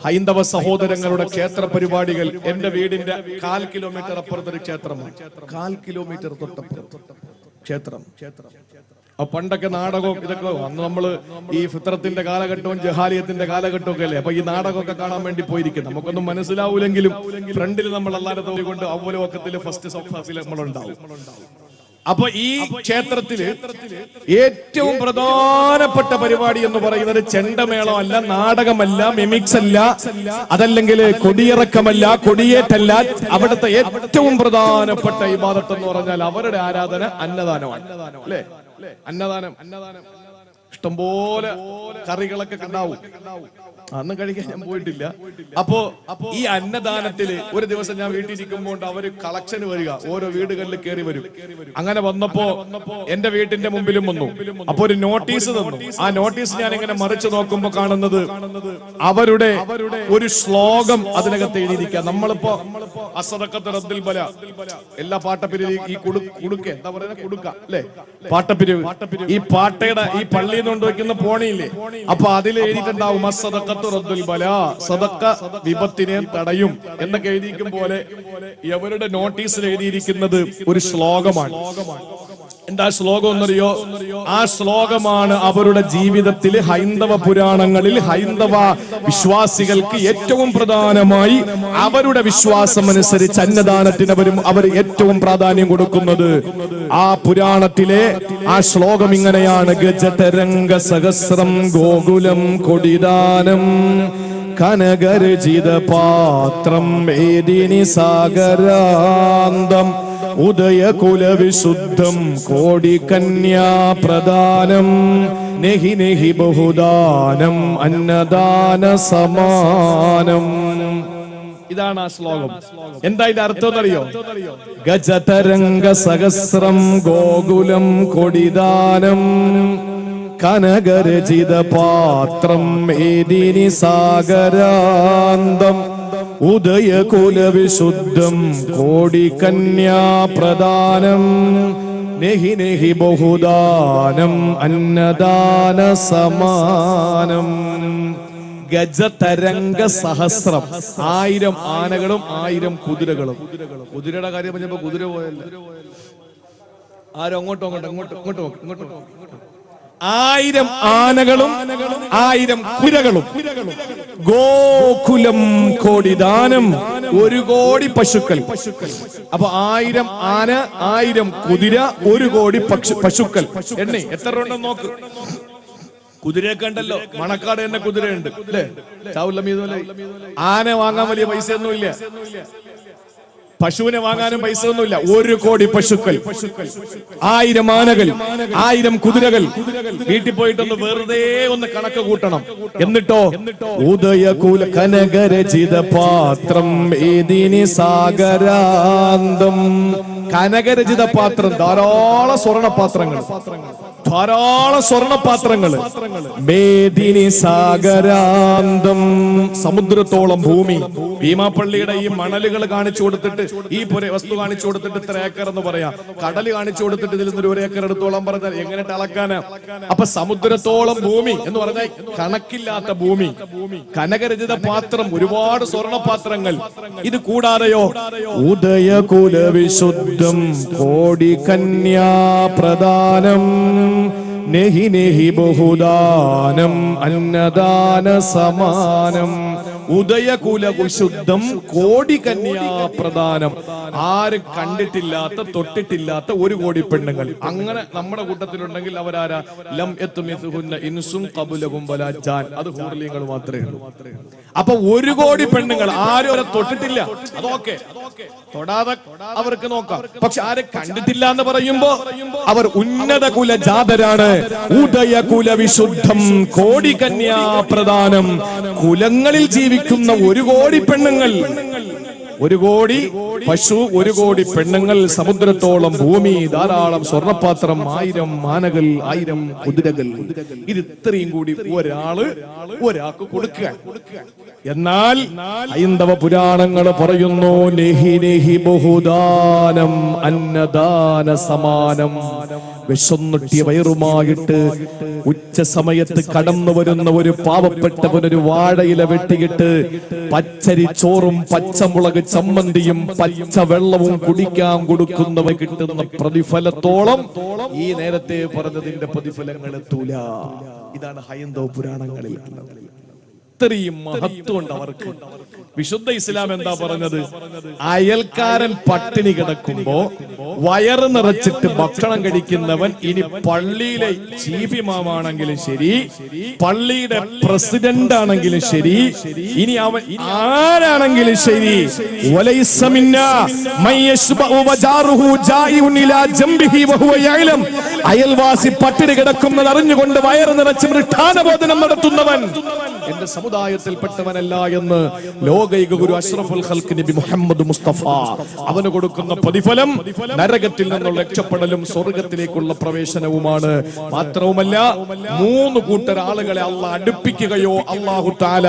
ഹൈന്ദവ സഹോദരങ്ങളുടെ ക്ഷേത്ര പരിപാടികൾ എന്റെ വീടിന്റെ കാൽ കിലോമീറ്റർ അപ്പുറത്തൊരു ക്ഷേത്രമാണ്. കാൽ കിലോമീറ്റർ തൊട്ടപ്പുറത്ത് ക്ഷേത്രം. അപ്പൊ പണ്ടൊക്കെ നാടകവും ഇതൊക്കെ അന്ന് നമ്മൾ ഈ ഫിത്രത്തിന്റെ കാലഘട്ടവും ജഹാലിയത്തിന്റെ കാലഘട്ടവും ഒക്കെ അല്ലേ? അപ്പൊ ഈ നാടകമൊക്കെ കാണാൻ വേണ്ടി പോയിരിക്കും നമുക്കൊന്നും മനസ്സിലാവൂലെങ്കിലും ഫ്രണ്ടിൽ നമ്മൾ അല്ലാതെ തോന്നിക്കൊണ്ട് അവലോകത്തിൽ ഫസ്റ്റ് സോഫാസിൽ നമ്മളുണ്ടാവും അപ്പൊ ഈ ക്ഷേത്രത്തിൽ ഏറ്റവും പ്രധാനപ്പെട്ട പരിപാടി എന്ന് പറയുന്നത് ചെണ്ടമേളം അല്ല നാടകമല്ല മിമിക്സ് അല്ല അതല്ലെങ്കിൽ കൊടിയിറക്കമല്ല കൊടിയേറ്റല്ല. അവിടുത്തെ ഏറ്റവും പ്രധാനപ്പെട്ട ഇബാദത്ത് എന്ന് പറഞ്ഞാൽ അവരുടെ ആരാധന അന്നദാനമാണ്. അല്ലേ? അന്നദാനം അന്നദാനം. ഇഷ്ടംപോലെ കറികളൊക്കെ ഉണ്ടാവും അന്ന് കഴിക്കാൻ ഞാൻ പോയിട്ടില്ല. അപ്പോ ഈ അന്നദാനത്തിൽ ഒരു ദിവസം ഞാൻ വീട്ടിൽ ഇരിക്കുമ്പോൾ അവർ കളക്ഷൻ വരിക. ഓരോ വീടുകളിൽ കയറി വരും. അങ്ങനെ വന്നപ്പോ എന്റെ വീട്ടിന്റെ മുമ്പിലും വന്നു. അപ്പൊ ഒരു നോട്ടീസ് തന്നു. ആ നോട്ടീസ് ഞാൻ ഇങ്ങനെ മറിച്ചു നോക്കുമ്പോ കാണുന്നത് അവരുടെ ഒരു ശ്ലോകം അതിനകത്ത് എഴുതിയിരിക്കുക. നമ്മളിപ്പോ അസറക്കത്ത് റദ്ദിൽ ബല. എല്ലാ പാട്ടപ്പിരിവ് ഈ കുടു കുടുക്ക. എന്താ പറയുക കുടുക്ക. അല്ലെ? പാട്ടപ്പിരിവ്. ഈ പാട്ടയുടെ ഈ പള്ളിയിൽ നിന്ന് കൊണ്ടുവയ്ക്കുന്ന പോണിയില്ലേ? അപ്പൊ അതിൽ എഴുതിയിട്ടുണ്ടാവും അസറക്കത്ത് സദക്ക വിപത്തിനെ തടയും എന്നൊക്കെ എഴുതിയിരിക്കും പോലെ എവരുടെ നോട്ടീസിൽ എഴുതിയിരിക്കുന്നത് ഒരു ശ്ലോകമാണ്. എന്താ ശ്ലോകം എന്നറിയോ? ആ ശ്ലോകമാണ് അവരുടെ ജീവിതത്തിൽ ഹൈന്ദവ പുരാണങ്ങളിൽ ഹൈന്ദവ വിശ്വാസികൾക്ക് ഏറ്റവും പ്രധാനമായി അവരുടെ വിശ്വാസം അനുസരിച്ച് അന്നദാനത്തിന് അവരും അവർ ഏറ്റവും പ്രാധാന്യം കൊടുക്കുന്നത്. ആ പുരാണത്തിലെ ആ ശ്ലോകം ഇങ്ങനെയാണ്. ഗജതരംഗ സഹസ്രം ഗോകുലം കൊടിദാനം കനകരചിത പാത്രം സാഗരാന്തം ഉദയകുലവിശുദ്ധം കോടികന്യാ പ്രദാനം നെഹി നെഹി ബഹുദാനം അന്നദാന സമാനം ഇതാണ് ആ ശ്ലോകം. എന്താ ഇതിന്റെ അർത്ഥം അറിയോ ഗജതരംഗ സഹസ്രം ഗോകുലം കൊടിദാനം കനകരചിത പാത്രം ഏതിനി സാഗരാന്തം. ഉദയകുലവിശുദ്ധം കോടികന്യാ പ്രദാനം നെഹി നെഹി ബഹുദാനം അന്നദാന സമാനം ഗജതരംഗ സഹസ്രം ആയിരം ആനകളും ആയിരം കുതിരകളും. കുതിരയുടെ കാര്യം പറഞ്ഞപ്പോ കുതിര പോയല്ലോ? ആരും അങ്ങോട്ടും അങ്ങോട്ടും അങ്ങോട്ടും ഇങ്ങോട്ടും ഇങ്ങോട്ടും. ആയിരം ആനകളും ആയിരം കുരകളും. ഗോകുലം കോടി ദാനം ഒരു കോടി പശുക്കൾ. അപ്പൊ ആയിരം ആന ആയിരം കുതിര ഒരു കോടി പശുക്കൾ. എണ്ണി എത്ര ഉണ്ടെന്ന് നോക്ക്. കുതിരയൊക്കെ ഉണ്ടല്ലോ മണക്കാട് തന്നെ കുതിരയുണ്ട്. അല്ലേ? ചാവുല്ല മീതുമല്ലേ ആന വാങ്ങാൻ വലിയ പൈസ ഒന്നും ഇല്ല പശുവിനെ വാങ്ങാനും പൈസ ഒന്നുമില്ല ഒരു കോടി പശുക്കൾ. ആയിരം ആനകൾ ആയിരം കുതിരകൾ. വീട്ടിൽ പോയിട്ടൊന്ന് വെറുതെ ഒന്ന് കണക്ക് കൂട്ടണം. എന്നിട്ടോ? ഉദയകുല കനകരചിത പാത്രം ഏതിനി സാഗരാന്തം. കനകരചിത പാത്രം ധാരാളം സ്വർണ പാത്രങ്ങൾ. ധാരാളം സ്വർണ പാത്രങ്ങൾ മേദിനി സാഗരാന്തം. സമുദ്രത്തോളം ഭൂമി. ഭീമാപ്പള്ളിയുടെ ഈ മണലുകൾ കാണിച്ചു കൊടുത്തിട്ട് ഈ പുര വസ്തു കാണിച്ചു കൊടുത്തിട്ട് ഇത്ര ഏക്കർ എന്ന് പറയാം. കടൽ കാണിച്ചു കൊടുത്തിട്ട് ഇതിൽ നിന്ന് ഒരു ഏക്കർ എടുത്തോളം പറഞ്ഞാൽ എങ്ങനെ അളക്കാനാ? അപ്പൊ സമുദ്രത്തോളം ഭൂമി എന്ന് പറഞ്ഞാൽ കണക്കില്ലാത്ത ഭൂമി. കനകരചിത പാത്രം ഒരുപാട് സ്വർണ പാത്രങ്ങൾ ഇത് കൂടാതെയോ? ഉദയകുല വിശുദ്ധം കോടി കന്യാ പ്രദാനം നെഹി നെഹി ബഹുദാനം അന്നദാന സമാനം ഉദയകുല വിശുദ്ധം കോടി കന്യാ പ്രധാനം ആരും കണ്ടിട്ടില്ലാത്ത തൊട്ടിട്ടില്ലാത്ത ഒരു കോടി പെണ്ണുങ്ങൾ. അങ്ങനെ നമ്മുടെ കൂട്ടത്തിലുണ്ടെങ്കിൽ അവരാരാ? ലം എത്തും ഇൻസും കബുലകും വലാജാൻ അത് ഹൂർലിയങ്ങൾ മാത്രമേ ഉള്ളൂ. അപ്പൊ ഒരു കോടി പെണ്ണുങ്ങൾ ആരും അവരെ തൊട്ടിട്ടില്ല. അതൊക്കെ തൊടാതെ അവർക്ക് നോക്കാം. പക്ഷെ ആരെ കണ്ടിട്ടില്ല എന്ന് പറയുമ്പോ അവർ ഉന്നത കുല ജാതരാണ്. ഉദയ കുല വിശുദ്ധം കോടി കന്യാ പ്രധാനം കുലങ്ങളിൽ ജീവിക്കുന്ന ഒരു കോടി പെണ്ണുങ്ങൾ. ഒരു കോടി പശു ഒരു കോടി പെണ്ണുങ്ങൾ. സമുദ്രത്തോളം ഭൂമി ധാരാളം സ്വർണപാത്രം ആയിരം മാനകൾ ആയിരം കുതിരകൾ. ഇത് ഇത്രയും കൂടി ഒരാൾ ഒരാൾക്ക് കൊടുക്കുക എന്നാൽ ഹൈന്ദവ പുരാണങ്ങൾ പറയുന്നു നെഹി നെഹി ബഹുദാനം അന്നദാന സമാനം വിശന്നൊട്ടിയ വയറുമായിട്ട് ഉച്ച സമയത്ത് കടന്നു വരുന്ന ഒരു പാവപ്പെട്ടവനൊരു വാഴയില വെട്ടിയിട്ട് പച്ചരി ചോറും പച്ചമുളക് ചമ്മന്തിയും പച്ച വെള്ളവും കുടിക്കാൻ കൊടുക്കുന്നവ കിട്ടുന്ന പ്രതിഫലത്തോളം ഈ നേരത്തെ പറഞ്ഞതിന്റെ പ്രതിഫലങ്ങൾ എത്തൂല. ഇതാണ് ഹൈന്ദവ പുരാണങ്ങളിൽ. ഇത്രയും മഹത്വമുണ്ട് അവർക്ക്. വിശുദ്ധ ഇസ്ലാം എന്താ പറഞ്ഞത്? അയൽക്കാരൻ പട്ടിണി കിടക്കുമ്പോ വയറ് നിറച്ചിട്ട് ഭക്ഷണം കഴിക്കുന്നവൻ ഇനി പള്ളിയിലെ ചീഫ് ശരി പള്ളിയുടെ പ്രസിഡന്റ് ആണെങ്കിലും ശരി ഇനി അവൻ ആരാണെങ്കിലും ശരി. അയൽവാസി പട്ടിണി കിടക്കുന്നത് അറിഞ്ഞുകൊണ്ട് വയറ് നിറച്ച് മൃഷ്ടാനബോധനം നടത്തുന്നവൻ. എന്റെ സമുദായത്തിൽപ്പെട്ടവനല്ല എന്ന് ലോകൈക ഗുരു അഷ്റഫുൽ ഖൽക്ക് നബി മുഹമ്മദ് മുസ്തഫ അവന് കൊടുക്കുന്ന പ്രതിഫലം നരകത്തിൽ നിന്നുള്ള രക്ഷപ്പെടലും സ്വർഗത്തിലേക്കുള്ള പ്രവേശനവുമാണ്. മാത്രവുമല്ല മൂന്ന് കൂട്ടർ ആളുകളെ അല്ല അടുപ്പിക്കുകയോ അള്ളാഹു താല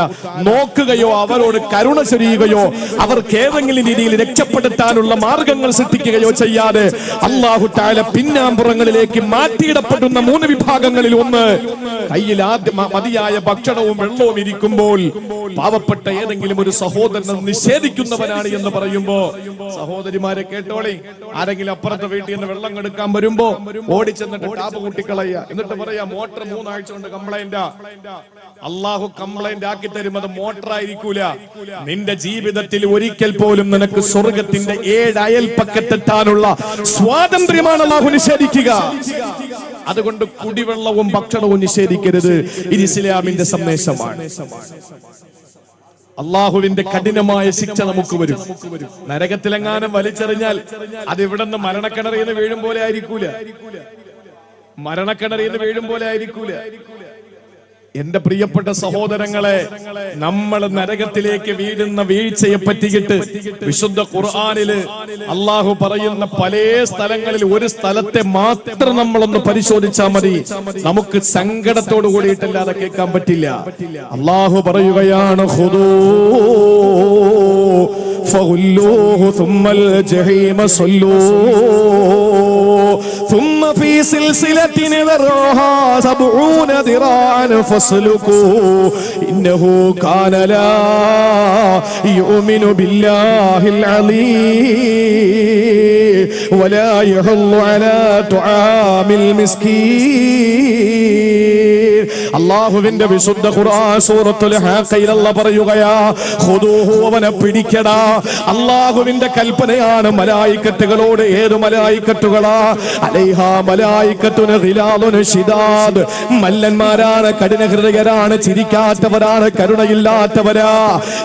നോക്കുകയോ അവരോട് കരുണ ചൊരിയുകയോ അവർക്ക് ഏതെങ്കിലും രീതിയിൽ രക്ഷപ്പെടുത്താനുള്ള മാർഗങ്ങൾ സൃഷ്ടിക്കുകയോ ചെയ്യാതെ അള്ളാഹു താല പിന്നാമ്പുറങ്ങളിലേക്ക് മാറ്റിയിടപ്പെടുന്ന മൂന്ന് വിഭാഗങ്ങളിൽ ഒന്ന്. കയ്യിൽ ആദ്യം മതിയായ ഭക്ഷണവും വെള്ളവും ഇരിക്കുമ്പോൾ പാവപ്പെട്ട ഏതെങ്കിലും ഒരു സഹോദരനെ നിഷേധിക്കുന്നവനാണ് എന്ന് പറയുമ്പോ സഹോദരിമാരെ കേട്ടോളി. ആരെങ്കിലും അപ്പുറത്തെ വീട്ടിൽ നിന്ന് വെള്ളം എടുക്കാൻ വരുമ്പോ ഓടിച്ചെന്നിട്ട് ടാപ്പ് കൂട്ടിക്കളയ എന്നിട്ട് പറയാ മോട്ടർ മൂന്നാഴ്ച കൊണ്ട് കംപ്ലൈന്റ് അള്ളാഹു കംപ്ലൈന്റ് ആക്കി തരും അത് മോട്ടർ ആയിരിക്കൂല. നിന്റെ ജീവിതത്തിൽ ഒരിക്കൽ പോലും നിനക്ക് സ്വർഗത്തിന്റെ ഏഴ് അയൽപ്പക്കത്തെത്താനുള്ള സ്വാതന്ത്ര്യമാണ് അള്ളാഹു നിഷേധിക്കുക. അതുകൊണ്ട് കുടിവെള്ളവും ഭക്ഷണവും നിഷേധിക്കരുത്. ഇത് ഇസ്ലാമിന്റെ സന്ദേശമാണ്. അള്ളാഹുവിന്റെ കഠിനമായ ശിക്ഷ നമുക്ക് വരും. നരകത്തിലെങ്ങാനും വലിച്ചെറിഞ്ഞാൽ അത് ഇവിടെ നിന്ന് മരണക്കിണറിൽ വീഴും പോലെ ആയിരിക്കൂല. മരണക്കിണറിയെന്ന് വീഴും പോലെ ആയിരിക്കൂല. എന്റെ പ്രിയപ്പെട്ട സഹോദരങ്ങളെ നമ്മൾ നരകത്തിലേക്ക് വീഴുന്ന വീഴ്ചയെ പറ്റിയിട്ട് വിശുദ്ധ ഖുർആനില് അള്ളാഹു പറയുന്ന പല സ്ഥലങ്ങളിൽ ഒരു സ്ഥലത്തെ മാത്രം നമ്മളൊന്ന് പരിശോധിച്ചാൽ മതി നമുക്ക് സങ്കടത്തോട് കൂടിയിട്ടല്ലാതെ കേൾക്കാൻ പറ്റില്ല അള്ളാഹു പറയുകയാണ് ഹുദൂ فغلوه ثم الجحيم صلوه ثم في سلسلة ذرعها سبعون ذراعا فاسلكوه إنه كان لا يؤمن بالله العظيم ولا يحل على طعام المسكين. അള്ളാഹുവിന്റെ വിശുദ്ധ ഖുർആൻ സൂറത്തുൽ അല്ലാഹ് പറയുകയാ ഖുദൂഹു അവനെ പിടിക്കടാ. അള്ളാഹുവിന്റെ കൽപ്പനയാണ് മലായിക്കത്തുകളോട് ഏത് മലായിക്കത്തുകളാ? അലൈഹാ മലായിക്കത്തുന ഖിലാലുന ശിദാദ്. മല്ലന്മാരാണ് കഠിന ഹൃദയരാണ് ചിരിക്കാത്തവരാണ് കരുണയില്ലാത്തവരാ.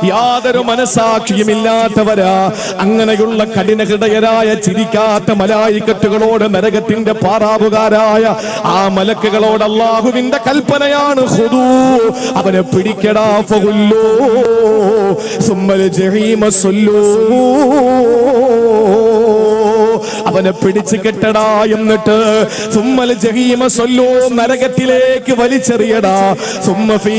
യാതൊരു മനസാക്ഷിയും ഇല്ലാത്തവരാ അങ്ങനെയുള്ള കഠിന ഹൃദയരായ ചിരിക്കാത്ത മലായിക്കത്തുകളോട് നരകത്തിന്റെ പാറാവുകാരായ ആ മലക്കുകളോട് അള്ളാഹുവിന്റെ കൽപ്പനയാണ് ഹുദൂ അവനെ പിടിക്കടാ സുമ്മൽ ജഹീമ സൊല്ലൂ. അവനെ പിടിച്ചു കെട്ടടാ എന്നിട്ട് ജഹീമ സൊല്ലൂ നരകത്തിലേക്ക് വലിച്ചെറിയടാ. ഫീ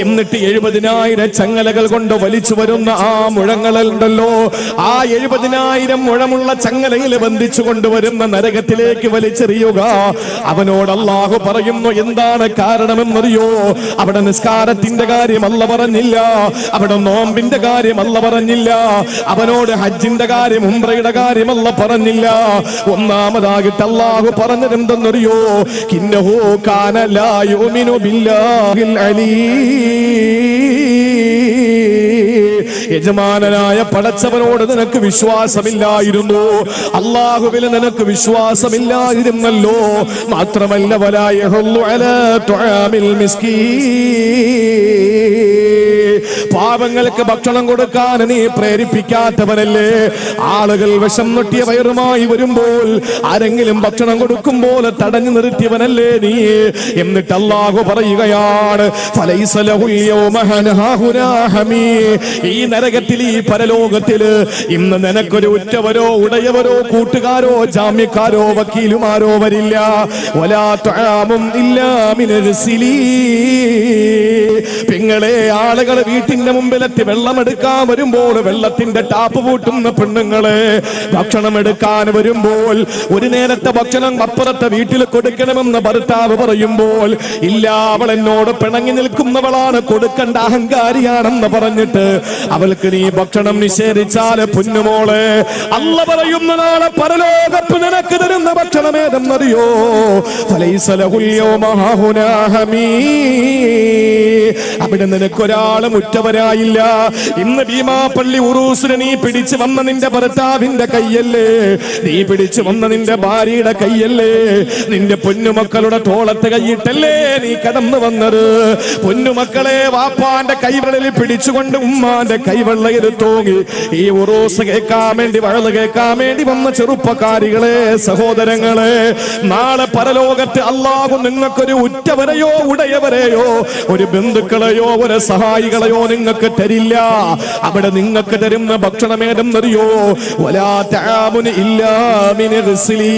എന്നിട്ട് എഴുപതിനായിരം ചങ്ങലകൾ കൊണ്ട് വലിച്ചു വരുന്ന ആ മുഴങ്ങളുണ്ടല്ലോ. ആ എഴുപതിനായിരം മുഴമുള്ള ചങ്ങലയിൽ ബന്ധിച്ചു കൊണ്ടുവരുന്ന നരകത്തിലേക്ക് വലിച്ചെറിയുക. അവനോട് പറയുന്നു എന്താണ് കാരണമെന്നറിയോ? അവിടെ നിസ്കാരത്തിന്റെ കാര്യമല്ല പറഞ്ഞില്ല. അവിടെ നോമ്പിന്റെ കാര്യം അല്ല പറഞ്ഞില്ല. അവനോട് ഹജ്ജിന്റെ കാര്യം ഉംറയുടെ കാര്യം അല്ല പറഞ്ഞില്ല. ഒന്നാമതാകിട്ട് അള്ളാഹു പറഞ്ഞതെന്തെന്നറിയോ? കിന്നഹോ കാനലായുമിനു ബില്ലാഹിൽ അലീ. യജമാനനായ പടച്ചവനോട് നിനക്ക് വിശ്വാസമില്ലായിരുന്നു. അള്ളാഹുവിൽ നിനക്ക് വിശ്വാസമില്ലായിരുന്നല്ലോ. മാത്രമല്ല വലായ മിസ്കീൻ. പാപങ്ങൾക്ക് ഭക്ഷണം കൊടുക്കാൻ നീ പ്രേരിപ്പിക്കാത്തവനല്ലേ ആളുകൾ വിഷം നൊട്ടിയ വയറുമായി വരുമ്പോൾ ആരെങ്കിലും ഭക്ഷണം കൊടുക്കുമ്പോൾ തടഞ്ഞു നിർത്തിയവനല്ലേ നീ എന്നിട്ട് അള്ളാഹു പറയുകയാണ്. ഈ നരകത്തിൽ ഈ പരലോകത്തിൽ ഇന്ന് നിനക്കൊരു ഉറ്റവരോ ഉടയവരോ കൂട്ടുകാരോ ജാമ്യക്കാരോ വക്കീലുമാരോ വരില്ല മിനൽ സിലീ. പെങ്ങളെ ആളുകൾ വീട്ടിന്റെ മുമ്പിലെത്തി വെള്ളമെടുക്കാൻ വരുമ്പോൾ വെള്ളത്തിന്റെ ടാപ്പ് പൂട്ടുന്ന പെണ്ണുങ്ങളെ ഭക്ഷണം എടുക്കാൻ വരുമ്പോൾ ഒരു നേരത്തെ ഭക്ഷണം അപ്പുറത്തെ വീട്ടിൽ കൊടുക്കണമെന്ന് ഭർത്താവ് പറയുമ്പോൾ ഇല്ല അവൾ എന്നോട് പിണങ്ങി നിൽക്കുന്നവളാണ് കൊടുക്കേണ്ട അഹങ്കാരിയാണെന്ന് പറഞ്ഞിട്ട് അവൾക്ക് നീ ഭക്ഷണം നിഷേധിച്ചാൽ പുന്നുമോളെ അല്ല പറയുന്ന നാളെ പരലോകത്ത് നിനക്ക് തരുന്ന ഭക്ഷണം ഏതെന്നറിയോ? അവിടെ നിനക്കൊരാളും ഉറ്റവരായില്ല ഇന്ന് ഭീമാപ്പള്ളി ഉറൂസിനെ നീ പിടിച്ചു വന്ന നിന്റെ ഭർത്താവിന്റെ കയ്യല്ലേ? നീ പിടിച്ചു വന്ന നിന്റെ ഭാര്യയുടെ കയ്യല്ലേ? നിന്റെ പൊന്നുമക്കളുടെ തോളത്ത് കൈയിട്ടല്ലേ നീ കടന്നു വന്നത്? പൊന്നുമക്കളെ വാപ്പാന്റെ കൈവെള്ളയിൽ പിടിച്ചുകൊണ്ട് ഉമ്മാന്റെ കൈവെള്ളയിൽ തോങ്ങി. ഈ ഉറൂസ് കേൾക്കാൻ വേണ്ടി വഴൽ കേൾക്കാൻ വേണ്ടി വന്ന ചെറുപ്പക്കാരികളെ സഹോദരങ്ങളെ നാളെ പരലോകത്ത് അള്ളാഹു നിങ്ങൾക്കൊരു ഉറ്റവരെയോ ഉടയവരെയോ ഒരു ബന്ധുക്കളെയോ ഒരു സഹായികളെയോ നിങ്ങൾക്ക് തരില്ല. അവിടെ നിങ്ങൾക്ക് തരുന്ന ഭക്ഷണം ഏതെന്നറിയോ? വലാ തആമുന് ഇല്ലാ മിൻ ഗിസ്ലീ.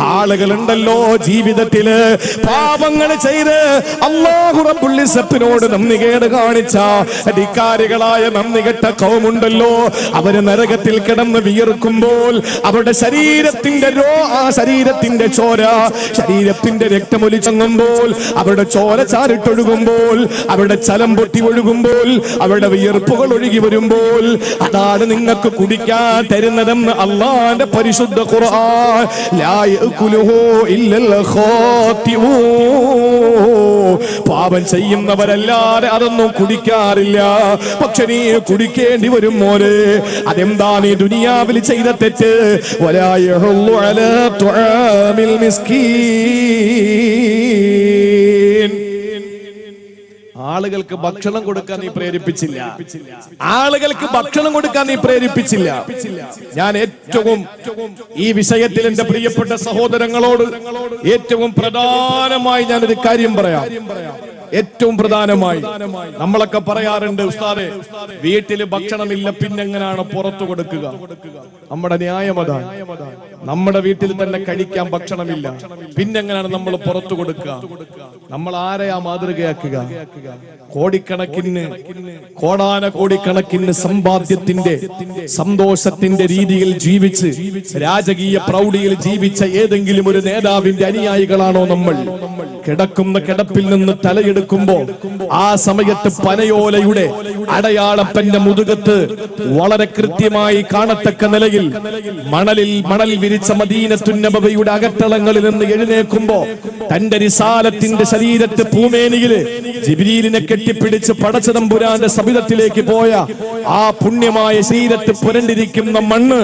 ആളുകളുണ്ടല്ലോ ജീവിതത്തിൽ പാപങ്ങൾ ചെയ്ത് അള്ളാഹു റബ്ബുള്ളിസപ്പിനോട് നന്ദി കേട് കാണിച്ച അധികാരികളായ നന്ദി കെട്ട കൗമുണ്ടല്ലോ. അവർ നരകത്തിൽ കിടന്ന് വിയർക്കുമ്പോൾ അവരുടെ ശരീരത്തിന്റെ രോ ആ ശരീരത്തിന്റെ ചോര ശരീരത്തിന്റെ രക്തമൊലിച്ചങ്ങുമ്പോൾ അവരുടെ ചോര ചാരിട്ടൊഴുകുമ്പോൾ അവരുടെ ചലം പൊട്ടി ഒഴുകുമ്പോൾ അവരുടെ വിയർപ്പുകൾ ഒഴുകി വരുമ്പോൾ അതാണ് നിങ്ങൾക്ക് കുടിക്കാൻ തരുന്നതെന്ന് അള്ളാന്റെ പരിശുദ്ധ ഖുർആൻ. ലാ ഇല്ലൽ പാപം ചെയ്യുന്നവരല്ലാതെ അതൊന്നും കുടിക്കാറില്ല. പക്ഷെ നീ കുടിക്കേണ്ടി വരും മോനെ. അതെന്താണ് ഈ ദുനിയാവിൽ ചെയ്ത തെറ്റ്? യഹുല്ലു ആളുകൾക്ക് ഭക്ഷണം കൊടുക്കാൻ നീ പ്രേരിപ്പിച്ചില്ല. ആളുകൾക്ക് ഭക്ഷണം കൊടുക്കാൻ നീ പ്രേരിപ്പിച്ചില്ല. ഞാൻ ഏറ്റവും ഈ വിഷയത്തിൽ എന്റെ പ്രിയപ്പെട്ട സഹോദരങ്ങളോട് ഏറ്റവും പ്രധാനമായി ഞാനൊരു കാര്യം പറയാം. ഏറ്റവും പ്രധാനമായി നമ്മളൊക്കെ പറയാറുണ്ട് ഉസ്താദെ വീട്ടിൽ ഭക്ഷണമില്ല പിന്നെങ്ങനാണ് പുറത്തു കൊടുക്കുക? നമ്മുടെ ന്യായം അതാണ്. നമ്മുടെ വീട്ടിൽ തന്നെ കഴിക്കാൻ ഭക്ഷണമില്ല പിന്നെങ്ങനാണ് നമ്മൾ പുറത്തു കൊടുക്കുക? നമ്മൾ ആരെയാ മാതൃകയാക്കുക? കോടിക്കണക്കിന് കോടാന കോടിക്കണക്കിന് സമ്പാദ്യത്തിന്റെ സന്തോഷത്തിന്റെ രീതിയിൽ ജീവിച്ച് രാജകീയ പ്രൗഢിയിൽ ജീവിച്ച ഏതെങ്കിലും ഒരു നേതാവിന്റെ അനുയായികളാണോ നമ്മൾ? കിടക്കുന്ന കിടപ്പിൽ നിന്ന് തലയെടുക്കുമ്പോ ആ സമയത്ത് പനയോലയുടെ അടയാളപ്പന്റെ മുതുകത്ത് വളരെ കൃത്യമായി കാണത്തക്ക നിലയിൽ മണലിൽ മണൽ വിരിച്ച മദീനത്തുന്നബയുടെ അകത്തളങ്ങളിൽ നിന്ന് എഴുന്നേക്കുമ്പോ തന്റെ റിസാലത്തിന്റെ ശരീരത്തെ പൂമേനിയിൽ ജിബിരിലിനെ കെട്ടിപ്പിടിച്ച് പടച്ചതമ്പുരാന്റെ സബിതത്തിലേക്ക് പോയ ആ പുണ്യമായ ശരീരത്ത് പുരണ്ടിരിക്കുന്ന മണ്ണ്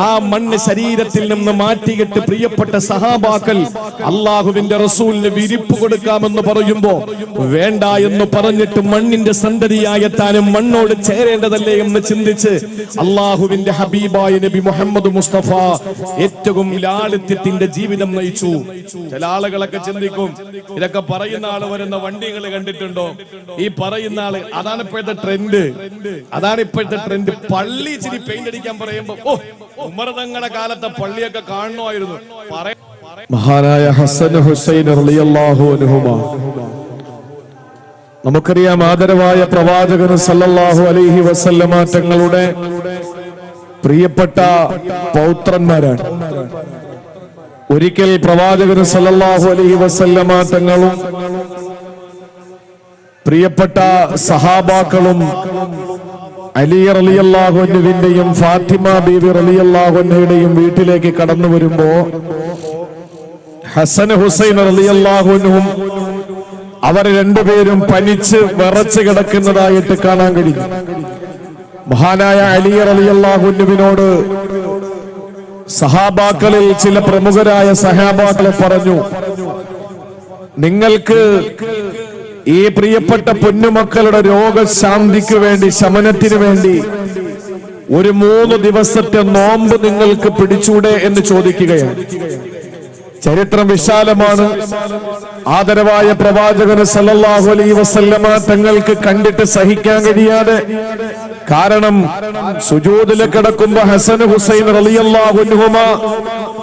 ആ മണ്ണ് ശരീരത്തിൽ നിന്ന് മാറ്റിയിട്ട് പ്രിയപ്പെട്ട സഹാബാക്കൾ അള്ളാഹുവിന്റെ റസൂലിന് വിരിപ്പ് കൊടുക്കാമെന്ന് പറയുമ്പോ വേണ്ട എന്ന് പറഞ്ഞിട്ട് മണ്ണിന്റെ സന്തതിയായ താനും മണ്ണോട് ചേരേണ്ടതല്ലേ എന്ന് ചിന്തിച്ച് അള്ളാഹുവിന്റെ ഹബീബായ നബി മുഹമ്മദ് മുസ്തഫ ഏറ്റവും ലാളിത്യത്തിന്റെ ജീവിതം നയിച്ചു. ചില ആളുകളൊക്കെ ചിന്തിക്കും. ഇതൊക്കെ പറയുന്ന ആൾ വരുന്ന വണ്ടികൾ കണ്ടിട്ടുണ്ടോ? ഈ പറയുന്ന ആൾ അതാണ് ഇപ്പോഴത്തെ ട്രെൻഡ് അതാണ് ഇപ്പോഴത്തെ ട്രെൻഡ് പള്ളി ഇച്ചിരി പെയിന്റ് അടിക്കാൻ പറയുമ്പോ ഓ ഉമർ തങ്ങളുടെ കാലത്തെ പള്ളിയൊക്കെ കാണണമായിരുന്നു. മഹാനായ ഹസൻ ഹുസൈൻ നമുക്കറിയാം ആദരവായ പ്രവാചകൻ സല്ലല്ലാഹു അലൈഹി വസല്ലമ തങ്ങളുടെ പ്രിയപ്പെട്ട പൗത്രന്മാരാണ്. ഒരിക്കൽ പ്രവാചകൻ സല്ലല്ലാഹു അലൈഹി വസല്ലമ തങ്ങളും പ്രിയപ്പെട്ട സഹാബാക്കളും അലി റളിയല്ലാഹുവിന്റെയും ഫാത്തിമ ബീവി അൻഹയുടെയും വീട്ടിലേക്ക് കടന്നു വരുമ്പോ ഹസൻ ഹുസൈൻ റളിയല്ലാഹുവിനും അവർ രണ്ടുപേരും പനിച്ച് വിറച്ച് കിടക്കുന്നതായിട്ട് കാണാൻ കഴിഞ്ഞു. മഹാനായ അലി റളിയല്ലാഹുവിനോട് സഹാബാക്കളിൽ ചില പ്രമുഖരായ സഹാബാക്കളെ പറഞ്ഞു നിങ്ങൾക്ക് ഈ പ്രിയപ്പെട്ട പൊന്നുമക്കളുടെ രോഗശാന്തിക്ക് വേണ്ടി ശമനത്തിന് വേണ്ടി ഒരു മൂന്ന് ദിവസത്തെ നോമ്പ് നിങ്ങൾക്ക് പിടിച്ചൂടെ? എന്ന് ചോദിക്കുകയാണ്. ചരിത്രം വിശാലമാണ്. ആദരവായ പ്രവാചകന് സല്ലല്ലാഹു അലൈഹി വസല്ലമ തങ്ങൾക്ക് കണ്ടിട്ട് സഹിക്കാൻ കഴിയാതെ. കാരണം സുജൂദിൽ കിടക്കുമ്പോ ഹസൻ ഹുസൈൻ റളിയല്ലാഹു അൻഹുമ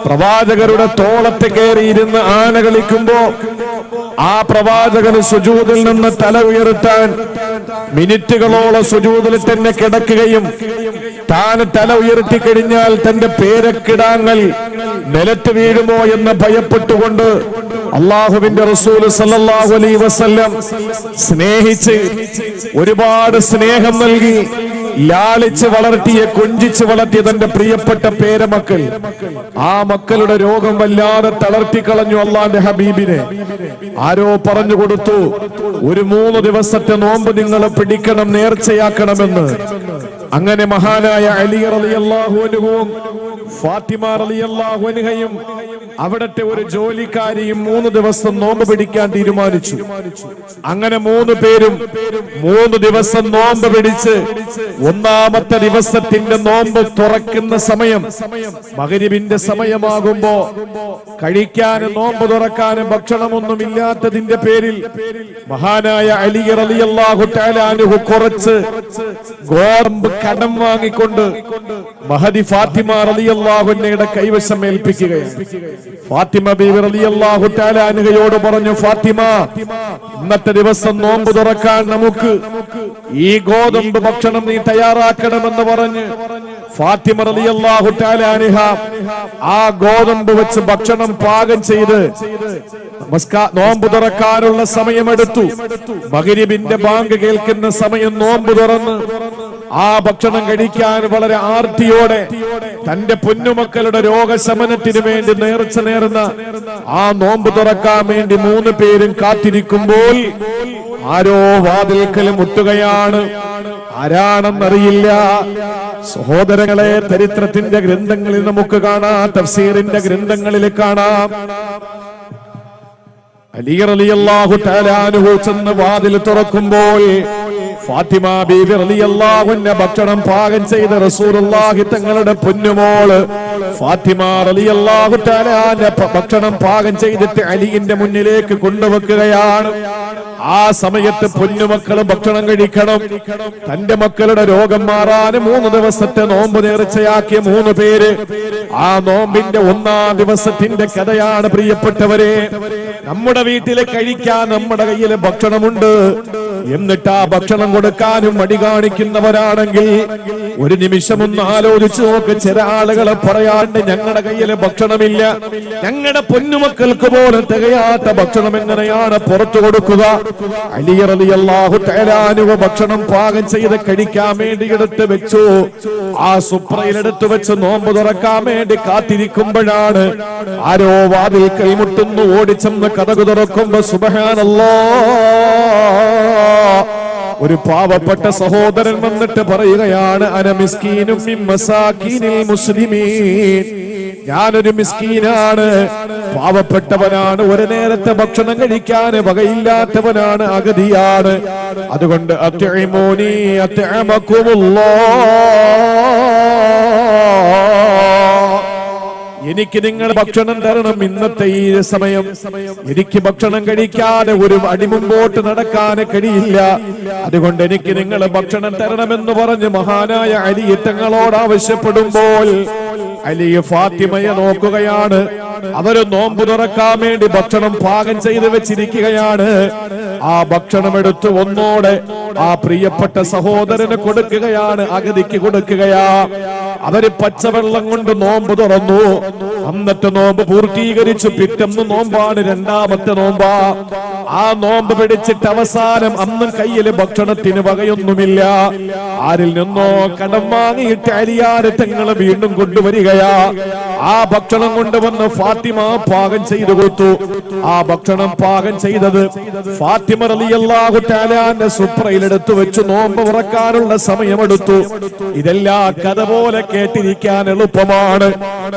പ്രവാചകരുടെ തോളത്ത് കയറിയിരുന്ന് ആന കളിക്കുമ്പോ ആ പ്രവാചകന് സുജൂദിൽ നിന്ന് തല ഉയർത്താൻ മിനിറ്റുകളോളം സുജൂദിൽ തന്നെ കിടക്കുകയും താൻ തല ഉയർത്തി കഴിഞ്ഞാൽ തന്റെ പേരക്കിടാങ്ങൾ നിലത്ത് വീഴുമോ എന്ന് ഭയപ്പെട്ടുകൊണ്ട് അള്ളാഹുവിന്റെ റസൂൽ സല്ലല്ലാഹു അലൈഹി വസല്ലം സ്നേഹിച്ച് ഒരുപാട് സ്നേഹം നൽകി ലാളിച്ച് വളർത്തിയ കൊഞ്ചിച്ച് വളർത്തിയ തന്റെ പ്രിയപ്പെട്ട പേരമക്കൾ. ആ മക്കളുടെ രോഗം വല്ലാതെ തളർത്തി കളഞ്ഞു അള്ളാന്റെ ഹബീബിനെ. ആരോ പറഞ്ഞു കൊടുത്തു ഒരു മൂന്ന് ദിവസത്തെ നോമ്പ് നിങ്ങൾ പിടിക്കണം നേർച്ചയാക്കണമെന്ന്. അങ്ങനെ മഹാനായ അലി റളിയല്ലാഹു അൻഹുവും ഫാത്തിമ റളിയല്ലാഹു അൻഹയും അവിടത്തെ ഒരു ജോലിക്കാരിയും മൂന്ന് ദിവസം നോമ്പ് പിടിക്കാൻ തീരുമാനിച്ചു. അങ്ങനെ മൂന്ന് പേരും മൂന്ന് ദിവസം നോമ്പ് പിടിച്ച് ഒന്നാമത്തെ ദിവസത്തിന്റെ നോമ്പ് തുറക്കുന്ന സമയം മകരിവിന്റെ സമയമാകുമ്പോ കഴിക്കാനും നോമ്പ് തുറക്കാനും ഭക്ഷണമൊന്നും ഇല്ലാത്തതിന്റെ പേരിൽ മഹാനായ അലി റളിയല്ലാഹു കുറച്ച് ഗോതമ്പ് കടം വാങ്ങിക്കൊണ്ട് മഹദി ഫാത്തിമ റളിയല്ലാഹുന്നയുടെ കൈവശം ഏൽപ്പിക്കുകയാണ്. ഫാത്തിമ ബീവി റളിയല്ലാഹു തആല അൻഹയോട് പറഞ്ഞു ഫാത്തിമ ഇന്നത്തെ ദിവസം നോമ്പ് തുറക്കാൻ നമുക്ക് ഈ ഗോതമ്പ് ഭക്ഷണം നീ തയ്യാറാക്കണമെന്ന് പറഞ്ഞ് ഫാത്തിമ റളിയല്ലാഹു തആല അൻഹ ആ ഗോതമ്പ് വെച്ച് ഭക്ഷണം പാകം ചെയ്ത് നമസ്കാര നോമ്പ് തുറക്കാനുള്ള സമയമെടുത്തു. മകരിബിന്റെ ബാങ്ക് കേൾക്കുന്ന സമയം നോമ്പ് തുറന്ന് ആ ഭക്ഷണം കഴിക്കാൻ വളരെ ആർത്തിയോടെ തന്റെ പൊന്നുമക്കളുടെ രോഗശമനത്തിന് വേണ്ടി നേർച്ച നേർന്ന ആ നോമ്പ് തുറക്കാൻ വേണ്ടി മൂന്ന് പേരും കാത്തിരിക്കുമ്പോൾ ആരോ വാതിൽക്കൽ മുട്ടുകയാണ്. ആരാണെന്നറിയില്ല. സഹോദരങ്ങളെ ചരിത്രത്തിന്റെ ഗ്രന്ഥങ്ങളിൽ നമുക്ക് കാണാം തഫ്സീറിന്റെ ഗ്രന്ഥങ്ങളിൽ കാണാം. അലി അൻഹു ചെന്ന് വാതിൽ തുറക്കുമ്പോൾ ഫാത്തിമ ബീബി റളിയല്ലാഹുവിന്റെ ഭക്ഷണം പാകം ചെയ്ത റസൂലുള്ളാഹി തങ്ങളുടെ പൊന്നുമോൾ ഫാത്തിമ റളിയല്ലാഹു തആലാന്റെ ഭക്ഷണം പാകം ചെയ്തിട്ട് അലിയിന്റെ മുന്നിലേക്ക് കൊണ്ടുവെക്കുകയാണ്. ആ സമയത്ത് പൊന്നുമക്കളും ഭക്ഷണം കഴിക്കണം. തന്റെ മക്കളുടെ രോഗം മാറാൻ മൂന്ന് ദിവസത്തെ നോമ്പ് നേർച്ചയാക്കിയ മൂന്ന് പേര്. ആ നോമ്പിന്റെ ഒന്നാം ദിവസത്തിന്റെ കഥയാണ് പ്രിയപ്പെട്ടവരെ. നമ്മുടെ വീട്ടിൽ കഴിക്കാൻ നമ്മുടെ കയ്യിൽ ഭക്ഷണമുണ്ട്. എന്നിട്ട് ആ ഭക്ഷണം കൊടുക്കാനും മടി കാണിക്കുന്നവരാണെങ്കിൽ ഒരു നിമിഷം ഒന്ന് ആലോചിച്ചു നോക്ക്. ചില ആളുകളെ പറയാണ്ട് ഞങ്ങളുടെ കയ്യിൽ ഭക്ഷണമില്ല. ഞങ്ങളുടെ പൊന്നുമക്കൾക്ക് പോലും തികയാത്ത ഭക്ഷണം എങ്ങനെയാണ് പുറത്തു കൊടുക്കുക? തേലാനുവ ഭക്ഷണം പാകം ചെയ്ത് കഴിക്കാൻ വേണ്ടി എടുത്ത് വെച്ചു. ആ സുപ്രയിലെടുത്ത് വെച്ച് നോമ്പ് തുറക്കാൻ വേണ്ടി കാത്തിരിക്കുമ്പോഴാണ് ആരോ വാതിൽ കൈമുട്ടുന്നു. ഓടിച്ചെന്ന് കഥകു തുറക്കുമ്പോ സുബഹാനല്ലോ. ഒരു പാവപ്പെട്ട സഹോദരൻ വന്നിട്ട് പറയുകയാണ് അനമിസ്കീനും മുസ്ലിമീൻ. ഞാനൊരു മിസ്കീനാണ്. പാവപ്പെട്ടവനാണ്. ഒരു നേരത്തെ ഭക്ഷണം കഴിക്കാൻ വകയില്ലാത്തവനാണ് അഗതിയാണ്. അതുകൊണ്ട് അത്യമോനി അത്യമക്കുമുള്ളോ എനിക്ക് നിങ്ങൾ ഭക്ഷണം തരണം ഇന്നത്തെ ഈ സമയം. എനിക്ക് ഭക്ഷണം കഴിക്കാതെ ഒരു അടി മുമ്പോട്ട് നടക്കാൻ കഴിയില്ല. അതുകൊണ്ട് എനിക്ക് നിങ്ങൾ ഭക്ഷണം തരണമെന്ന് പറഞ്ഞ് മഹാനായ അലിയറ്റങ്ങളോട് ആവശ്യപ്പെടുമ്പോൾ അലി ഫാത്തിമയെ നോക്കുകയാണ്. അവർ നോമ്പ് തുറക്കാൻ വേണ്ടി ഭക്ഷണം പാകം ചെയ്ത് വെച്ചിരിക്കുകയാണ്. ആ ഭക്ഷണം എടുത്ത് ഒന്നോടെ ആ പ്രിയപ്പെട്ട സഹോദരന് കൊടുക്കുകയാണ് അഗതിക്ക് കൊടുക്കുകയാ. അവർ പച്ചവെള്ളം കൊണ്ട് നോമ്പ് തുറന്നു. അന്നത്തെ നോമ്പ് പൂർത്തീകരിച്ചു. പിറ്റന്ന് നോമ്പാണ് രണ്ടാമത്തെ നോമ്പാ. ആ നോമ്പ് പിടിച്ചിട്ട് അവസാനം അന്നും കയ്യിൽ ഭക്ഷണത്തിന് വകയൊന്നുമില്ല. ആരിൽ നിന്നോ കടം വാങ്ങിയിട്ട് അരിയാറ് തങ്ങളെ വീണ്ടും കൊണ്ടുവരികയാ. ആ ഭക്ഷണം കൊണ്ടുവന്ന് ഫാത്തിമ പാകം ചെയ്തു കൊടുത്തു. ആ ഭക്ഷണം പാകം ചെയ്തത് ഫാത്തിമ റളിയല്ലാഹു സുപ്രയിൽ സുപ്രയിലെടുത്തു വെച്ച്. നോമ്പ് ഉറക്കാനുള്ള സമയമെടുത്തു. ഇതെല്ലാം കഥ പോലെ കേട്ടിരിക്കാൻ എളുപ്പമാണ്.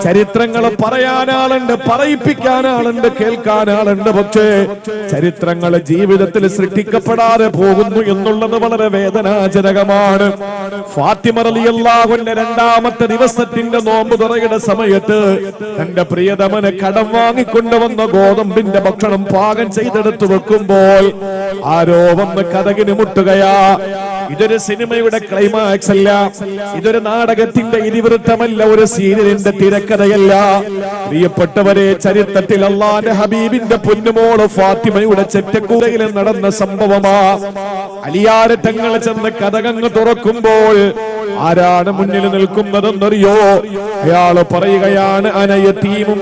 ചരിത്രങ്ങൾ പറയാനാളുണ്ട് പറയിപ്പിക്കാനാളുണ്ട് കേൾക്കാനാളുണ്ട് പക്ഷേ ചരിത്രങ്ങൾ ജീവിതത്തിൽ സൃഷ്ടിക്കപ്പെടാതെ പോകുന്നു എന്നുള്ളത് വളരെ വേദനാജനകമാണ്. ഫാത്തിമ റളിയല്ലാഹുവിന്റെ രണ്ടാമത്തെ ദിവസത്തിന്റെ നോമ്പ് തുറയുടെ സമയത്ത് തന്റെ പ്രിയതമനെ കടം വാങ്ങിക്കൊണ്ടുവന്ന ഗോതമ്പിന്റെ ഭക്ഷണം പാകം ചെയ്തെടുത്തു വെക്കുമ്പോൾ ആരോ വന്ന് കഥകിന് മുട്ടുകയാ. ഇതൊരു സിനിമയുടെ ക്ലൈമാക്സ് അല്ല ഇതൊരു നാടകത്തിന്റെ ഇതിവൃത്തമല്ല ഒരു സീരിയലിന്റെ തിരക്കഥയല്ല. പ്രിയപ്പെട്ടവരെ ചരിത്രത്തിൽ അള്ളാന്റെ ഹബീബിന്റെ പൊന്നുമോൾ ഫാത്തിമയുടെ ചെറ്റക്കൂടയിൽ നടന്ന സംഭവമാ. അലിയാരറ്റങ്ങൾ ചെന്ന് കഥകങ്ങ് തുറക്കുമ്പോൾ ആരാണ് മുന്നിൽ നിൽക്കുന്നതെന്നറിയോ? അയാൾ പറയുകയാണ് അനയത്തീമും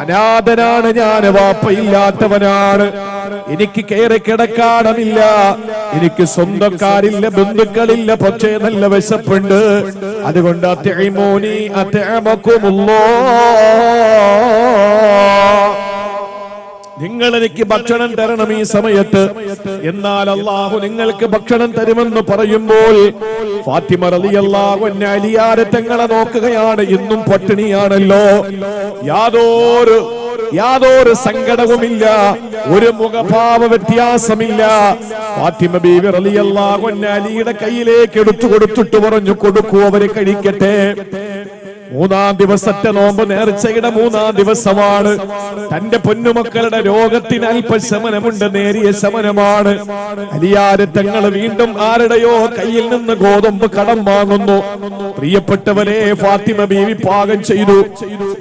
അനാഥനാണ് ഞാൻ വാപ്പയില്ലാത്തവനാണ് എനിക്ക് കയറി കിടക്കാടമില്ല എനിക്ക് സ്വന്തക്കാരില്ല ബന്ധുക്കളില്ല പക്ഷേ നല്ല വിശപ്പുണ്ട്. അതുകൊണ്ട് അത്യമോനി അത്യമക്കുമുള്ളോ നിങ്ങൾ എനിക്ക് ഭക്ഷണം തരണം ഈ സമയത്ത്. എന്നാൽ അള്ളാഹു നിങ്ങൾക്ക് ഭക്ഷണം തരുമെന്ന് പറയുമ്പോൾ ഫാത്തിമ റലി അള്ളാഹു എന്നെ അലിയാരെ തങ്ങളെ നോക്കുകയാണ്. ഇന്നും പട്ടിണിയാണല്ലോ. യാതൊരു യാതൊരു സങ്കടവുമില്ല ഒരു മുഖഭാവ വ്യത്യാസമില്ല. ഫാത്തിമ ബീവി റളിയല്ലാഹു അൻഹയുടെ കയ്യിലേക്ക് എടുത്തു കൊടുത്തിട്ട് പറഞ്ഞു കൊടുക്കൂ അവരെ കഴിക്കട്ടെ. മൂന്നാം ദിവസത്തെ നോമ്പ് നേർച്ചയുടെ മൂന്നാം ദിവസമാണ്. തന്റെ പൊന്നുമക്കളുടെ രോഗത്തിന് അല്പശമനമുണ്ട് നേരിയ ശമനമാണ്. അലിയാരത്തങ്ങൾ വീണ്ടും ആരുടെയോ കയ്യിൽ നിന്ന് ഗോതമ്പ് കടം വാങ്ങുന്നു. പ്രിയപ്പെട്ടവരെ ഫാത്തിമ ബീവി പാകം ചെയ്തു.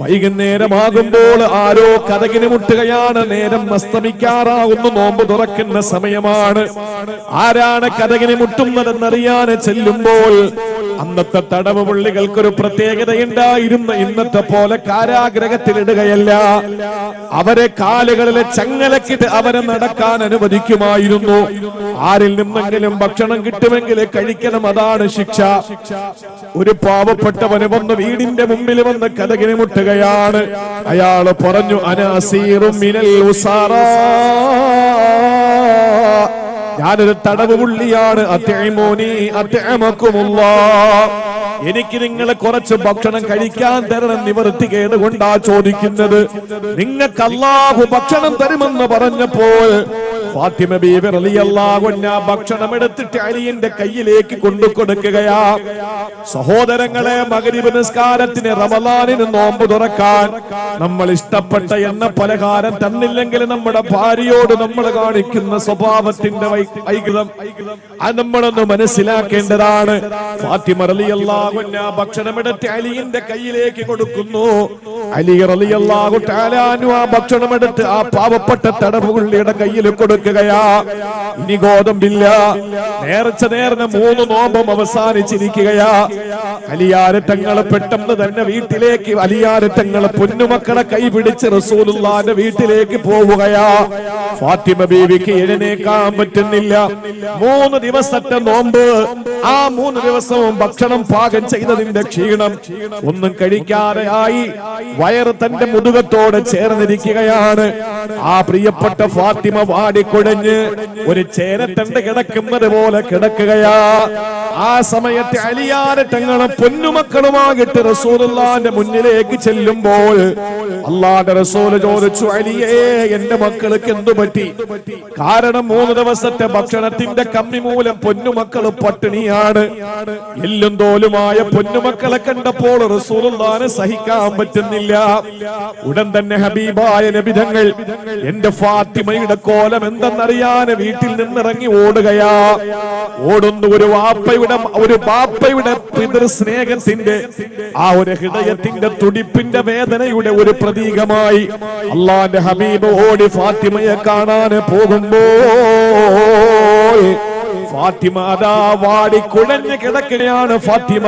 വൈകുന്നേരമാകുമ്പോൾ ആരോ കഥകിന് മുട്ടുകയാണ്. നേരം അസ്തമിക്കാറാകുന്നു നോമ്പ് തുറക്കുന്ന സമയമാണ്. ആരാണ് കഥകിന് മുട്ടുന്നതെന്നറിയാൻ ചെല്ലുമ്പോൾ അന്നത്തെ തടവ് പുള്ളികൾക്കൊരു പ്രത്യേകതയുണ്ടായിരുന്ന ഇന്നത്തെ പോലെ കാരാഗ്രഹത്തിലിടുകയല്ല അവരെ കാലുകളിലെ ചങ്ങലക്കിട്ട് അവരെ നടക്കാൻ അനുവദിക്കുമായിരുന്നു. ആരിൽ നിന്നെങ്കിലും ഭക്ഷണം കിട്ടുമെങ്കിൽ കഴിക്കണം അതാണ് ശിക്ഷ. ഒരു പാവപ്പെട്ടവന് വന്ന് വീടിന്റെ മുമ്പിൽ വന്ന് കഥകിന് മുട്ടുകയാണ്. അയാൾ പറഞ്ഞു അനാസീറും മിനൽ ഉസാറാ. ഞാനൊരു തടവ് പുള്ളിയാണ് എനിക്ക് നിങ്ങളെ കുറച്ച് ഭക്ഷണം കഴിക്കാൻ തരണം നിവർത്തി കേടുകൊണ്ടാ ചോദിക്കുന്നത്. നിങ്ങൾക്ക് അല്ലാഹു ഭക്ഷണം തരുമെന്ന് പറഞ്ഞപ്പോൾ ഫാത്തിമ ബീബി റളിയല്ലാഹു അൻഹ ഭക്ഷണം എടുത്തിട്ട് അലിയന്റെ കയ്യിലേക്ക് കൊണ്ടു കൊടുക്കുകയാ. സഹോദരങ്ങളെ മഗ്രിബ് നിസ്കാരത്തിന് റമദാനിന് നോമ്പ് തുറക്കാൻ നമ്മൾ ഇഷ്ടപ്പെട്ട എന്ന പലഹാരം തന്നില്ലെങ്കിൽ നമ്മുടെ ഭാര്യയോട് നമ്മൾ കാണിക്കുന്ന സ്വഭാവത്തിന്റെ വൈകൃതം അത് നമ്മളൊന്ന് മനസ്സിലാക്കേണ്ടതാണ്. ഫാത്തിമ റളിയല്ലാഹു ഭക്ഷണം എടുത്ത് അലിയുടെ കയ്യിലേക്ക് കൊടുക്കുന്നു. അലി റളിയല്ലാഹു തആല ആ ഭക്ഷണമെടുത്ത് ആ പാവപ്പെട്ട തടവുള്ളിയുടെ കയ്യിൽ കൊടുക്കുകയാ ഇനി ഗോതമ്പില്ല. നേർച്ച നേർന്ന മൂന്ന് നോമ്പം അവസാനിച്ചിരിക്കുകയാ. അലിയാരെ തങ്ങളെ പെട്ടെന്ന് തന്നെ വീട്ടിലേക്ക് അലിയാരെ തങ്ങളെ പൊന്നുമക്കളെ കൈപിടിച്ച് റസൂലുള്ളാന്റെ വീട്ടിലേക്ക് പോവുകയാ. ഫാത്തിമ ബീവിക്ക് എഴുന്നേക്കാൻ പറ്റുന്നില്ല. മൂന്ന് ദിവസത്തെ നോമ്പ്. ആ മൂന്ന് ദിവസവും ഭക്ഷണം പാകം ചെയ്തതിന്റെ ക്ഷീണം ഒന്നും കഴിക്കാതെ ആയി. വയറ് തന്റെ മുതുകത്തോട് ചേർന്നിരിക്കുകയാണ്. ആ പ്രിയപ്പെട്ട ഫാത്തിമ വാടിക്കുഴഞ്ഞ് ഒരു ചേരത്തണ്ട് കിടക്കുന്നത് പോലെ കിടക്കുകയാ. ആ സമയത്ത് അലിയാരട്ടങ്ങളും പൊന്നുമക്കളുമാകിട്ട് റസൂലുള്ളാന്റെ മുന്നിലേക്ക് ചെല്ലുമ്പോൾ അള്ളാന്റെ റസൂൽ ചോദിച്ചു അലിയേ എന്റെ മക്കൾക്ക് എന്തു പറ്റി? കാരണം മൂന്ന് ദിവസത്തെ ഭക്ഷണത്തിന്റെ കമ്മി മൂലം പൊന്നുമക്കൾ പട്ടിണിയാണ്. എല്ലും തോലുമായ പൊന്നുമക്കളെ കണ്ടപ്പോൾ റസൂലുള്ളാനെ സഹിക്കാൻ പറ്റുന്നില്ല. ഉടൻ തന്നെ ഹബീബായ നബിതങ്ങൾ എന്റെ ഫാത്തിമയുടെ കോലം എന്തെന്നറിയാൻ വീട്ടിൽ നിന്നിറങ്ങി ഓടുകയാ. ഓടുന്നു ഒരു വാപ്പയുടെ ഒരു ബാപ്പയുടെ പിതൃസ്നേഹത്തിന്റെ ആ ഒരു ഹൃദയത്തിന്റെ തുടിപ്പിന്റെ വേദനയുടെ ഒരു പ്രതീകമായി അള്ളാന്റെ ഹബീബ് ഓടി ഫാത്തിമയെ കാണാൻ പോകുമ്പോൾ ഫാത്തിമ അതാ വാടി കുഴഞ്ഞ് കിടക്കുകയാണ് ഫാത്തിമ.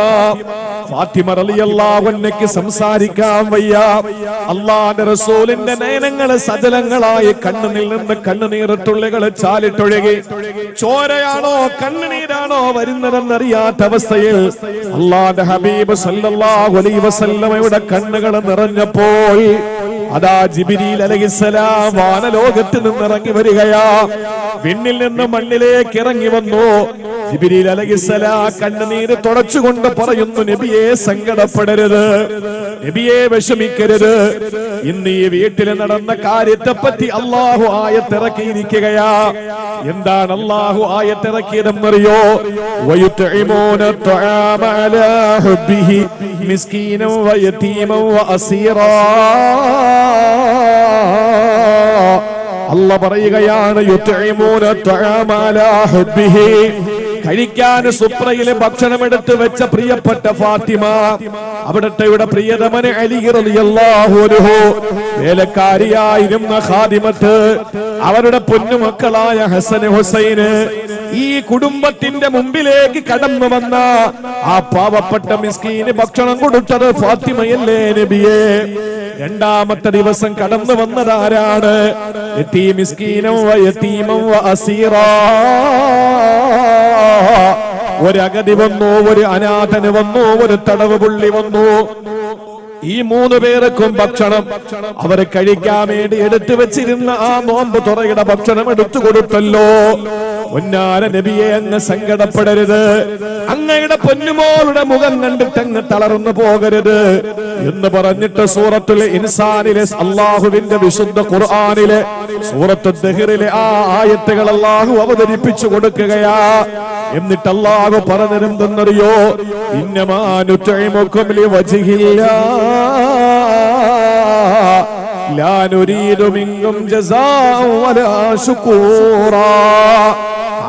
ഫാത്തിമ റളിയല്ലാഹുവിനക്ക് സംസാരിക്കാൻ വയ്യ. അള്ളാന്റെ റസൂലിന്റെ നയനങ്ങളെ സജലങ്ങളായി കണ്ണുനിൽ നിന്ന് കണ്ണുനീറത്തുള്ളികൾ ചാലിട്ടൊഴുകി. ചോരയാണോ കണ്ണുനീരാണോ വരുന്നതെന്നറിയാത്ത അവസ്ഥയിൽ അള്ളാന്റെ ഹബീബ് സല്ലല്ലാഹു അലൈഹി വസല്ലമയുടെ കണ്ണുകൾ നിറഞ്ഞപ്പോൾ അതാ ജിബിരിൽ അലഹിസലാം വാനലോകത്ത് നിന്ന് ഇറങ്ങി വരികയാ. വിണ്ണിൽ നിന്ന് മണ്ണിലേക്ക് ഇറങ്ങി വന്നു. ജിബിരിൽ അലഹിസലാ കണ്ണുനീര് തുടച്ചുകൊണ്ട് പറയുന്നു നബിയെ സങ്കടപ്പെടരുത്. നബിയെ വിഷമിക്കരുത്. ഇന്ന് ഈ വീട്ടിൽ നടന്ന കാര്യത്തെ പറ്റി അള്ളാഹു ആയത്തിറക്കിയിരിക്കുകയാ. എന്താണ് അള്ളാഹു ആയത്തിറക്കിയതെന്നറിയോ? مسكينا ويتيما وأسيرا. الله بريغيان يطعمون الطعام على حبه. കഴിക്കാൻ സുപ്രയിലെ ഭക്ഷണം എടുത്ത് വെച്ച പ്രിയപ്പെട്ട ഫാത്തിമ. അവിടത്തെ ഇവിടെ പ്രിയതമന് അലി റളിയല്ലാഹു അൻഹു. വേലക്കാരിയായിരുന്ന ഖാദിമത്ത് അവരുടെ പൊന്നുമക്കളായ ഹസൻ ഹുസൈന് ഈ കുടുംബത്തിന്റെ മുമ്പിലേക്ക് കടന്നു വന്ന ആ പാവപ്പെട്ട മിസ്കീന് ഭക്ഷണം കൊടുത്തത് ഫാത്തിമയല്ലേ നബിയെ? രണ്ടാമത്തെ ദിവസം കടന്നു വന്നതാരാണ് ആരാണ്? മിസ്കീനം വ യതീമം വ അസീറാ. ഒരു അഗതി വന്നു ഒരു അനാഥന് വന്നു ഒരു തടവ് പുള്ളി വന്നു. ഈ മൂന്ന് പേർക്കും ഭക്ഷണം. അവരെ കഴിക്കാൻ വേണ്ടി എടുത്തു വെച്ചിരുന്ന ആ നോമ്പ് തുറയുടെ ഭക്ഷണം എടുത്തു കൊടുത്തല്ലോ. പൊന്നാര നബിയെ അങ്ങ് സങ്കടപ്പെടരുത്. അങ്ങയുടെ പൊന്നുമോളുടെ മുഖം കണ്ടിട്ട് അങ്ങ് തളർന്നു പോകരുത് എന്ന് പറഞ്ഞിട്ട് സൂറത്തിലെ ഇൻസാനിലെ അള്ളാഹുവിന്റെ വിശുദ്ധ ഖുർആാനിലെ സൂറത്ത് ദഹിറിലെ ആ ആയത്തുകൾ അള്ളാഹു അവതരിപ്പിച്ചു കൊടുക്കുകയാ. എന്നിട്ട് അള്ളാഹു പറഞ്ഞിരുന്നെന്നറിയോ ഇന്നമാനുറ്റൈമുക്കും ലാ നുരീദു മിൻകും ജസാഅ വലാ ശുക്കൂറാ.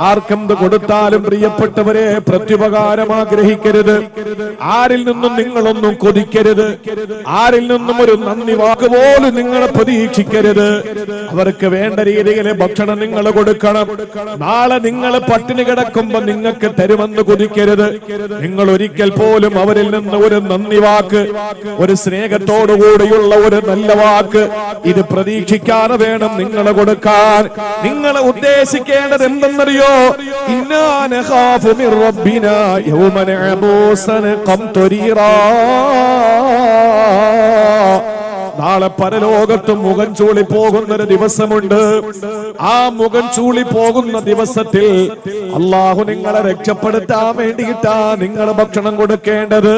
ആർക്കെന്ത് കൊടുത്താലും പ്രിയപ്പെട്ടവരെ പ്രത്യുപകാരം ആഗ്രഹിക്കരുത്. ആരിൽ നിന്നും നിങ്ങളൊന്നും കൊതിക്കരുത്. ആരിൽ നിന്നും ഒരു നന്ദി വാക്ക് പോലും നിങ്ങൾ പ്രതീക്ഷിക്കരുത്. അവർക്ക് വേണ്ട രീതിയിൽ ഭക്ഷണം നിങ്ങൾ കൊടുക്കണം. നാളെ നിങ്ങൾ പട്ടിണി കിടക്കുമ്പോ നിങ്ങൾക്ക് തരുമെന്ന് കൊതിക്കരുത്. നിങ്ങൾ ഒരിക്കൽ പോലും അവരിൽ നിന്ന് ഒരു നന്ദി വാക്ക് ഒരു സ്നേഹത്തോടുകൂടിയുള്ള ഒരു നല്ല വാക്ക് ഇത് പ്രതീക്ഷിക്കാതെ വേണം നിങ്ങൾ കൊടുക്കാൻ. നിങ്ങൾ ഉദ്ദേശിക്കേണ്ടത് എന്തെന്നറിയോ? ഖംതരീറാ നാളെ പരലോകത്ത് മുഖം ചൂളി പോകുന്നൊരു ദിവസമുണ്ട്. ആ മുഖം ചൂളി പോകുന്ന ദിവസത്തിൽ അള്ളാഹു നിങ്ങളെ രക്ഷപ്പെടുത്താൻ വേണ്ടിയിട്ടാ നിങ്ങൾ ഭക്ഷണം കൊടുക്കേണ്ടത്.